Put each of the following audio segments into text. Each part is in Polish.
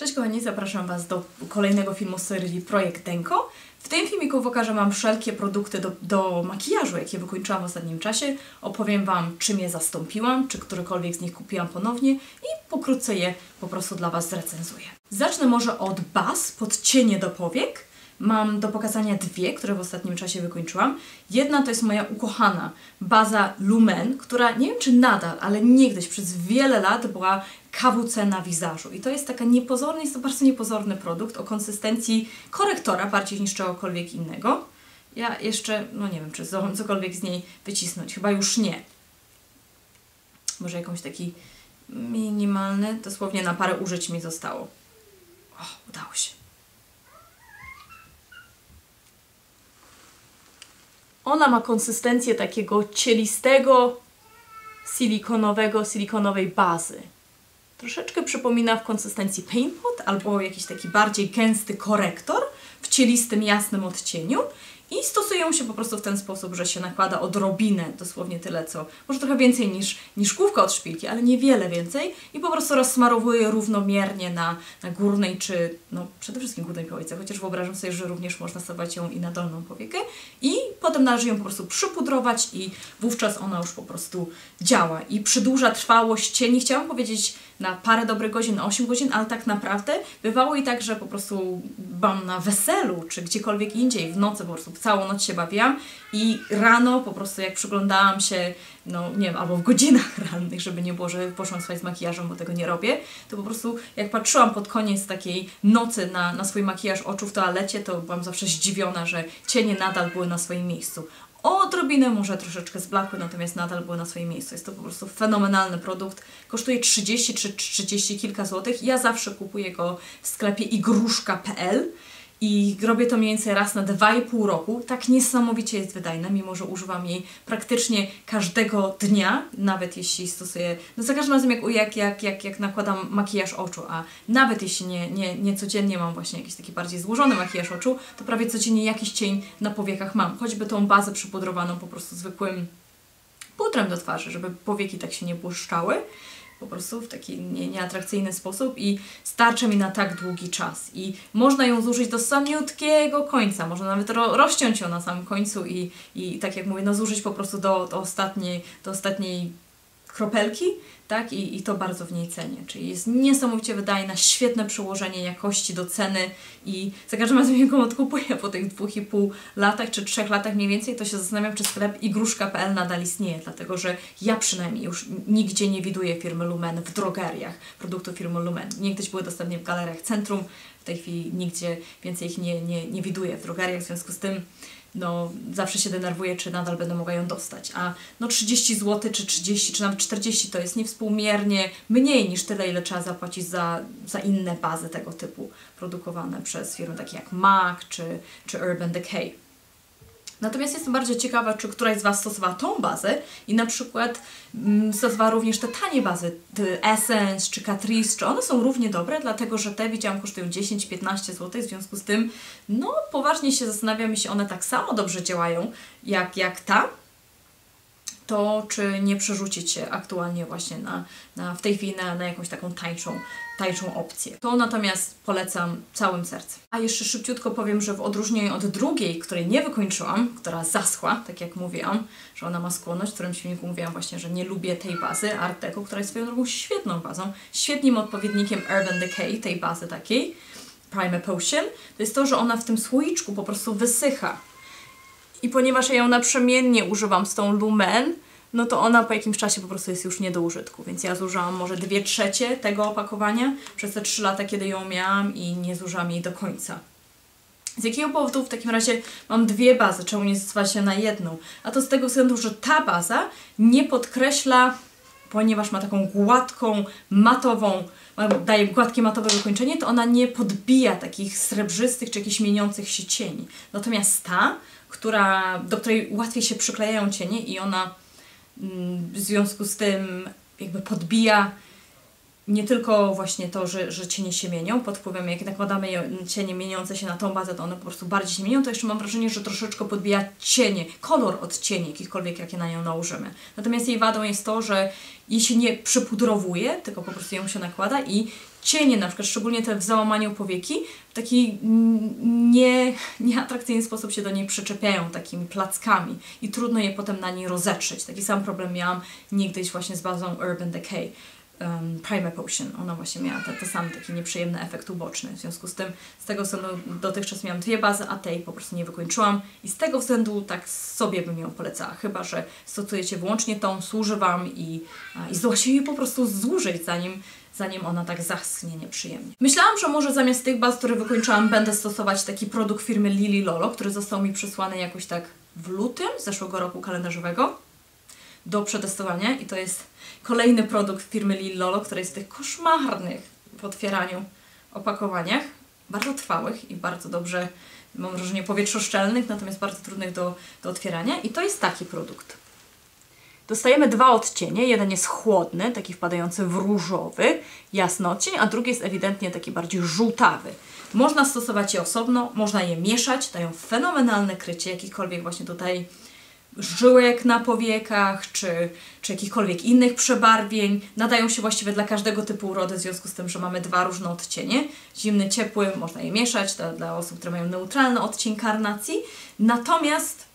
Cześć kochani, zapraszam Was do kolejnego filmu z serii Projekt Denko. W tym filmiku pokażę Wam wszelkie produkty do, do makijażu, jakie wykończyłam w ostatnim czasie. Opowiem Wam, czym je zastąpiłam, czy którekolwiek z nich kupiłam ponownie i pokrótce je po prostu dla Was zrecenzuję. Zacznę może od baz pod cienie do powiek. Mam do pokazania dwie, które w ostatnim czasie wykończyłam. Jedna to jest moja ukochana baza Lumen, która nie wiem czy nadal, ale niegdyś przez wiele lat była KWC na wizażu. I to jest taka niepozorny, jest to bardzo niepozorny produkt o konsystencji korektora bardziej niż czegokolwiek innego. Ja jeszcze, no nie wiem, czy cokolwiek z niej wycisnąć. Chyba już nie. Może jakąś taki minimalny, dosłownie na parę użyć mi zostało. O, udało się. Ona ma konsystencję takiego cielistego, silikonowego, silikonowej bazy. Troszeczkę przypomina w konsystencji Paint Pot albo jakiś taki bardziej gęsty korektor w cielistym, jasnym odcieniu i stosują się po prostu w ten sposób, że się nakłada odrobinę, dosłownie tyle co, może trochę więcej niż, niż kówka od szpilki, ale niewiele więcej i po prostu rozsmarowuje równomiernie na, na górnej czy, no przede wszystkim górnej powiece, chociaż wyobrażam sobie, że również można stosować ją i na dolną powiekę i potem należy ją po prostu przypudrować i wówczas ona już po prostu działa i przedłuża trwałość cieni. Chciałam powiedzieć na parę dobrych godzin, na 8 godzin, ale tak naprawdę bywało i tak, że po prostu byłam na weselu, czy gdziekolwiek indziej, w nocy po prostu całą noc się bawiłam i rano po prostu jak przyglądałam się, no nie wiem, albo w godzinach rannych, żeby nie było, że poszłam spać z makijażem, bo tego nie robię, to po prostu jak patrzyłam pod koniec takiej nocy na, na swój makijaż oczu w toalecie, to byłam zawsze zdziwiona, że cienie nadal były na swoim miejscu odrobinę może troszeczkę zblakły, natomiast nadal były na swoim miejscu. Jest to po prostu fenomenalny produkt. Kosztuje 30 czy 30 kilka złotych. Ja zawsze kupuję go w sklepie igruszka.pl i robię to mniej więcej raz na 2,5 roku. Tak niesamowicie jest wydajna, mimo że używam jej praktycznie każdego dnia, nawet jeśli stosuję, no za każdym razem jak, jak, jak, jak, nakładam makijaż oczu, a nawet jeśli nie, nie, nie codziennie mam właśnie jakiś taki bardziej złożony makijaż oczu, to prawie codziennie jakiś cień na powiekach mam. Choćby tą bazę przypudrowaną po prostu zwykłym pudrem do twarzy, żeby powieki tak się nie błyszczały po prostu w taki nie, nieatrakcyjny sposób i starczy mi na tak długi czas. I można ją zużyć do samiutkiego końca, można nawet ro, rozciąć ją na samym końcu i, i tak jak mówię, no zużyć po prostu do, do, ostatniej, do ostatniej kropelki, tak? I, I to bardzo w niej cenię. Czyli jest niesamowicie wydajna, świetne przełożenie jakości do ceny i za każdym razem ją odkupuję po tych dwóch i pół latach czy trzech latach mniej więcej, to się zastanawiam, czy sklep igruszka.pl nadal istnieje, dlatego że ja przynajmniej już nigdzie nie widuję firmy Lumen w drogeriach, produktów firmy Lumen. Niegdyś były dostępne w galeriach centrum, w tej chwili nigdzie więcej ich nie, nie, nie widuję w drogeriach, w związku z tym no zawsze się denerwuję, czy nadal będę mogła ją dostać. A no 30 zł, czy 30, czy nawet 40 to jest niewspółmiernie mniej niż tyle, ile trzeba zapłacić za, za inne bazy tego typu produkowane przez firmy takie jak MAC czy, czy Urban Decay. Natomiast jestem bardzo ciekawa, czy któraś z Was stosowała tą bazę i na przykład mm, stosowała również te tanie bazy, Essence czy Catrice, czy one są równie dobre, dlatego że te widziałam kosztują 10-15 zł, w związku z tym no poważnie się zastanawiam, jeśli one tak samo dobrze działają jak, jak ta, to czy nie przerzucić się aktualnie właśnie na, na w tej chwili na, na jakąś taką tańszą, tańszą opcję. To natomiast polecam całym sercem. A jeszcze szybciutko powiem, że w odróżnieniu od drugiej, której nie wykończyłam, która zaschła, tak jak mówiłam, że ona ma skłonność, w którym filmiku mówiłam właśnie, że nie lubię tej bazy Art Deco, która jest swoją drogą świetną bazą, świetnym odpowiednikiem Urban Decay, tej bazy takiej, Prime Potion, to jest to, że ona w tym słoiczku po prostu wysycha i ponieważ ja ją naprzemiennie używam z tą Lumen, no to ona po jakimś czasie po prostu jest już nie do użytku, więc ja zużyłam może dwie trzecie tego opakowania przez te trzy lata, kiedy ją miałam i nie zużyłam jej do końca. Z jakiego powodu w takim razie mam dwie bazy, czemu nie zdecydować się na jedną? A to z tego względu, że ta baza nie podkreśla, ponieważ ma taką gładką, matową, daje gładkie matowe wykończenie, to ona nie podbija takich srebrzystych czy jakichś mieniących się cieni. Natomiast ta która, do której łatwiej się przyklejają cienie i ona mm, w związku z tym jakby podbija nie tylko właśnie to, że, że cienie się mienią pod wpływem, jak nakładamy cienie mieniące się na tą bazę, to one po prostu bardziej się mienią, to jeszcze mam wrażenie, że troszeczkę podbija cienie, kolor od cieni, jakichkolwiek, jakie na nią nałożymy. Natomiast jej wadą jest to, że jej się nie przypudrowuje, tylko po prostu ją się nakłada i cienie, na przykład szczególnie te w załamaniu powieki, w taki nie, nieatrakcyjny sposób się do niej przyczepiają takimi plackami i trudno je potem na niej rozetrzeć. Taki sam problem miałam niegdyś właśnie z bazą Urban Decay um, Prima Potion. Ona właśnie miała ten, sam taki nieprzyjemny efekt uboczny. W związku z tym, z tego względu dotychczas miałam dwie bazy, a tej po prostu nie wykończyłam i z tego względu tak sobie bym ją polecała. Chyba, że stosujecie wyłącznie tą, służy Wam i, i zdoła się jej po prostu zużyć, zanim zanim ona tak zaschnie nieprzyjemnie. Myślałam, że może zamiast tych baz, które wykończyłam, będę stosować taki produkt firmy Lily Lolo, który został mi przysłany jakoś tak w lutym zeszłego roku kalendarzowego do przetestowania i to jest kolejny produkt firmy Lil Lolo, który jest w tych koszmarnych w otwieraniu opakowaniach, bardzo trwałych i bardzo dobrze, mam wrażenie, powietrzoszczelnych, natomiast bardzo trudnych do, do otwierania i to jest taki produkt. Dostajemy dwa odcienie. Jeden jest chłodny, taki wpadający w różowy, jasnocień, a drugi jest ewidentnie taki bardziej żółtawy. Można stosować je osobno, można je mieszać, dają fenomenalne krycie, jakikolwiek właśnie tutaj żyłek na powiekach, czy, czy jakichkolwiek innych przebarwień. Nadają się właściwie dla każdego typu urody, w związku z tym, że mamy dwa różne odcienie. Zimny, ciepły, można je mieszać dla, dla osób, które mają neutralny odcień karnacji. Natomiast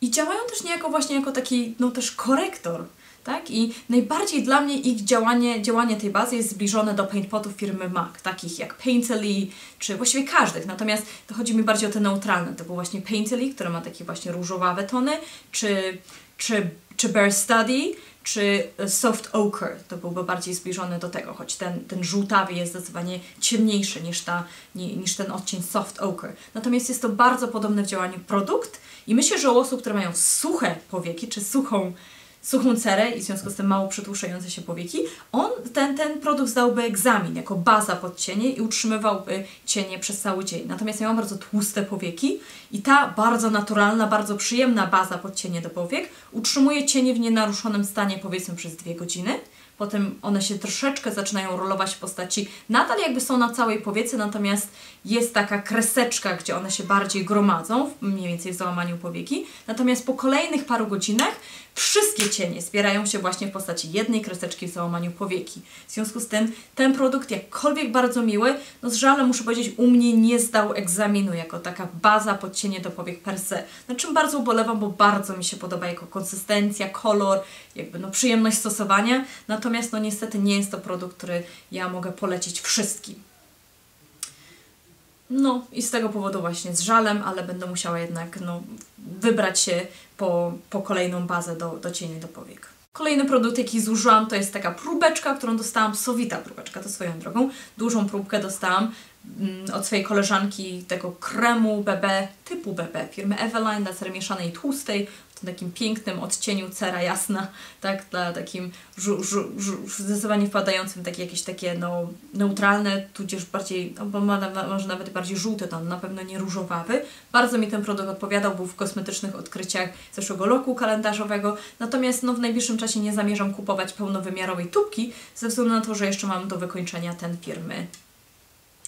i działają też niejako właśnie jako taki, no też korektor tak? I najbardziej dla mnie ich działanie, działanie tej bazy jest zbliżone do paintpotów firmy MAC, takich jak Painterly, czy właściwie każdych. Natomiast to chodzi mi bardziej o te neutralne, to był właśnie Painterly, które ma takie właśnie różowawe tony, czy, czy, czy Bear Study, czy Soft Ochre, to byłby bardziej zbliżony do tego, choć ten, ten żółtawy jest zdecydowanie ciemniejszy niż, ta, niż ten odcień Soft Ochre. Natomiast jest to bardzo podobny w działaniu produkt i myślę, że u osób, które mają suche powieki, czy suchą suchą cerę i w związku z tym mało przetłuszczające się powieki, on, ten, ten produkt zdałby egzamin jako baza pod cienie i utrzymywałby cienie przez cały dzień. Natomiast ja mam bardzo tłuste powieki i ta bardzo naturalna, bardzo przyjemna baza pod cienie do powiek utrzymuje cienie w nienaruszonym stanie powiedzmy przez dwie godziny. Potem one się troszeczkę zaczynają rolować w postaci, nadal jakby są na całej powiece, natomiast jest taka kreseczka, gdzie one się bardziej gromadzą, mniej więcej w załamaniu powieki. Natomiast po kolejnych paru godzinach wszystkie cienie zbierają się właśnie w postaci jednej kreseczki w załamaniu powieki. W związku z tym ten produkt, jakkolwiek bardzo miły, no z żalem muszę powiedzieć, u mnie nie zdał egzaminu jako taka baza pod cienie do powiek per se. Na czym bardzo ubolewam, bo bardzo mi się podoba jako konsystencja, kolor, jakby no przyjemność stosowania. Natomiast no niestety nie jest to produkt, który ja mogę polecić wszystkim. No i z tego powodu właśnie z żalem, ale będę musiała jednak no, wybrać się po, po kolejną bazę do, do cieni do powiek. Kolejny produkt, jaki zużyłam, to jest taka próbeczka, którą dostałam, sowita próbeczka, to swoją drogą. Dużą próbkę dostałam od swojej koleżanki tego kremu BB, typu BB, firmy Eveline dla cery mieszanej i tłustej w takim pięknym odcieniu cera jasna, tak, dla takim żu, żu, żu, zdecydowanie wpadającym takie jakieś takie no, neutralne, tudzież bardziej, no, bo ma, może nawet bardziej żółty ton, na pewno nie różowawy. Bardzo mi ten produkt odpowiadał, był w kosmetycznych odkryciach zeszłego roku kalendarzowego, natomiast no, w najbliższym czasie nie zamierzam kupować pełnowymiarowej tubki, ze względu na to, że jeszcze mam do wykończenia ten firmy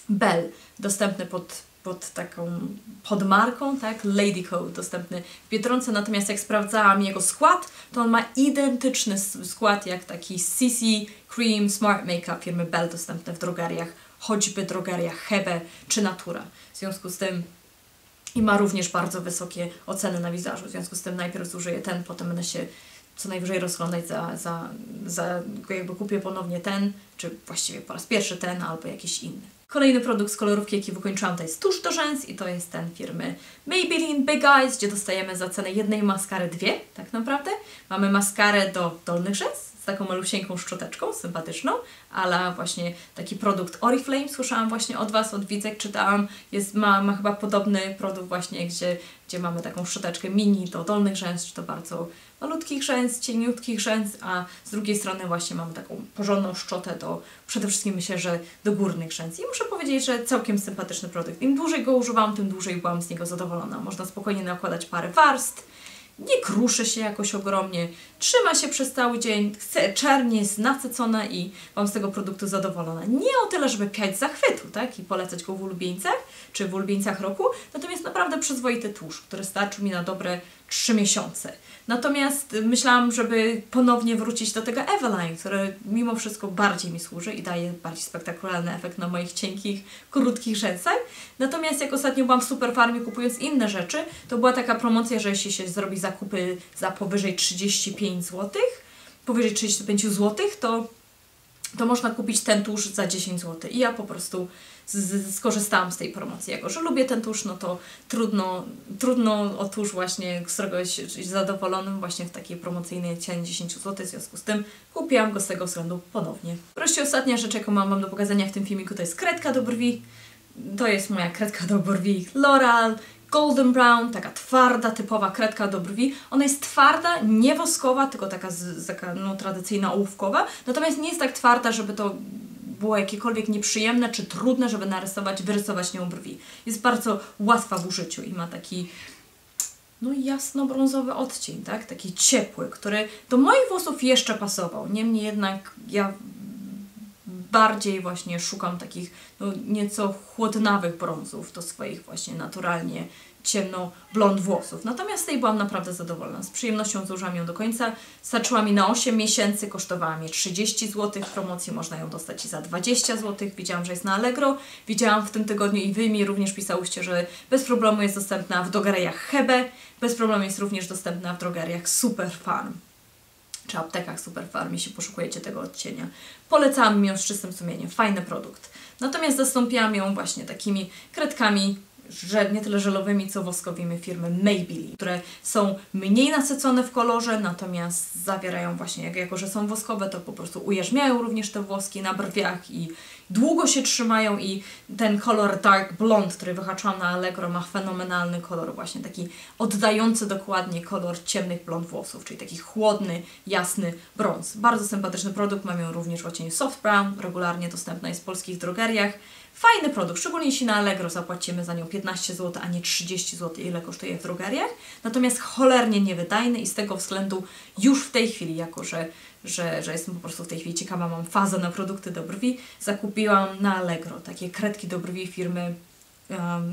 Bell, dostępny pod pod taką podmarką, tak, Lady Code dostępny w Biedronce, natomiast jak sprawdzałam jego skład, to on ma identyczny skład jak taki CC Cream Smart Makeup firmy Bell dostępny w drogeriach, choćby drogeriach Hebe czy Natura. W związku z tym i ma również bardzo wysokie oceny na wizażu, w związku z tym najpierw zużyję ten, potem będę się co najwyżej rozglądać za, za, za jakby kupię ponownie ten, czy właściwie po raz pierwszy ten, albo jakiś inny. Kolejny produkt z kolorówki, jaki wykończyłam, to jest tusz do rzęs i to jest ten firmy Maybelline Big Eyes, gdzie dostajemy za cenę jednej maskary dwie, tak naprawdę. Mamy maskarę do dolnych rzęs taką malusieńką szczoteczką, sympatyczną, ale właśnie taki produkt Oriflame, słyszałam właśnie od Was, od widzek, czytałam, jest, ma, ma chyba podobny produkt właśnie, gdzie, gdzie mamy taką szczoteczkę mini do dolnych rzęs, czy to bardzo malutkich rzęs, cieniutkich rzęs, a z drugiej strony właśnie mamy taką porządną szczotę do, przede wszystkim myślę, że do górnych rzęs. I muszę powiedzieć, że całkiem sympatyczny produkt. Im dłużej go używałam, tym dłużej byłam z niego zadowolona. Można spokojnie nakładać parę warstw, nie kruszy się jakoś ogromnie, trzyma się przez cały dzień, czernie jest nasycona i mam z tego produktu zadowolona. Nie o tyle, żeby piać zachwytu, tak, i polecać go w ulubieńcach, czy w ulubieńcach roku, natomiast naprawdę przyzwoity tłuszcz, który starczy mi na dobre 3 miesiące. Natomiast myślałam, żeby ponownie wrócić do tego Eveline, które mimo wszystko bardziej mi służy i daje bardziej spektakularny efekt na moich cienkich, krótkich rzęsach. Natomiast jak ostatnio byłam w Superfarmie kupując inne rzeczy, to była taka promocja, że jeśli się zrobi zakupy za powyżej 35 zł, powyżej 35 zł, to to można kupić ten tusz za 10 zł. I ja po prostu z, z, skorzystałam z tej promocji. Jako, że lubię ten tusz, no to trudno, trudno o tusz właśnie, z którego jest zadowolonym właśnie w takiej promocyjnej cenie 10 zł. W związku z tym kupiłam go z tego względu ponownie. Wreszcie ostatnia rzecz, jaką mam, do pokazania w tym filmiku, to jest kredka do brwi. To jest moja kredka do brwi L'Oreal golden brown, taka twarda, typowa kredka do brwi. Ona jest twarda, nie woskowa, tylko taka, z, taka no, tradycyjna ołówkowa, natomiast nie jest tak twarda, żeby to było jakiekolwiek nieprzyjemne czy trudne, żeby narysować, wyrysować nią brwi. Jest bardzo łatwa w użyciu i ma taki no jasno-brązowy odcień, tak? Taki ciepły, który do moich włosów jeszcze pasował. Niemniej jednak ja bardziej właśnie szukam takich no, nieco chłodnawych brązów do swoich właśnie naturalnie ciemno-blond włosów. Natomiast z tej byłam naprawdę zadowolona. Z przyjemnością zużyłam ją do końca. Starczyła mi na 8 miesięcy, kosztowała mnie 30 zł. W promocji można ją dostać i za 20 zł. Widziałam, że jest na Allegro. Widziałam w tym tygodniu i Wy mi również pisałyście, że bez problemu jest dostępna w drogeriach Hebe. Bez problemu jest również dostępna w drogeriach Superfarm czy aptekach Superfarm, jeśli poszukujecie tego odcienia. Polecam ją z czystym sumieniem. Fajny produkt. Natomiast zastąpiłam ją właśnie takimi kredkami że nie tyle żelowymi, co woskowymi firmy Maybelline, które są mniej nasycone w kolorze, natomiast zawierają właśnie, jak, jako że są woskowe, to po prostu ujarzmiają również te włoski na brwiach i długo się trzymają i ten kolor Dark Blonde, który wyhaczałam na Allegro, ma fenomenalny kolor, właśnie taki oddający dokładnie kolor ciemnych blond włosów, czyli taki chłodny, jasny brąz. Bardzo sympatyczny produkt, mam ją również w odcieniu soft brown, regularnie dostępna jest w polskich drogeriach. Fajny produkt, szczególnie jeśli na Allegro zapłacimy za nią 15 zł, a nie 30 zł, ile kosztuje w drogeriach. Natomiast cholernie niewydajny i z tego względu już w tej chwili, jako że, że, że jestem po prostu w tej chwili ciekawa, mam fazę na produkty do brwi, zakupiłam na Allegro takie kredki do brwi firmy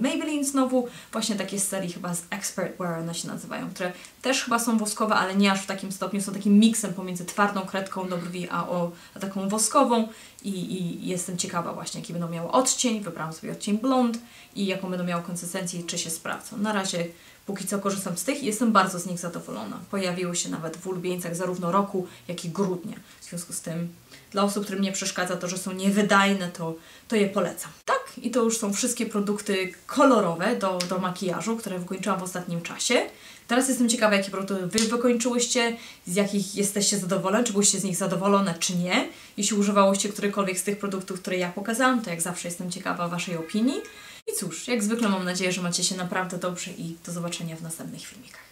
Maybelline znowu, właśnie takie z serii chyba z Expert Wear one się nazywają, które też chyba są woskowe, ale nie aż w takim stopniu, są takim miksem pomiędzy twardą kredką do brwi, a, o, a taką woskową. I, i jestem ciekawa właśnie, jaki będą miały odcień, wybrałam sobie odcień blond i jaką będą miały konsystencję i czy się sprawdzą. Na razie póki co korzystam z tych i jestem bardzo z nich zadowolona. Pojawiły się nawet w ulubieńcach zarówno roku, jak i grudnia. W związku z tym dla osób, którym nie przeszkadza to, że są niewydajne, to, to je polecam. Tak, i to już są wszystkie produkty kolorowe do, do makijażu, które wykończyłam w ostatnim czasie. Teraz jestem ciekawa, jakie produkty Wy wykończyłyście, z jakich jesteście zadowolone, czy byłyście z nich zadowolone, czy nie. Jeśli używałyście którykolwiek z tych produktów, które ja pokazałam, to jak zawsze jestem ciekawa Waszej opinii. I cóż, jak zwykle mam nadzieję, że macie się naprawdę dobrze i do zobaczenia w następnych filmikach.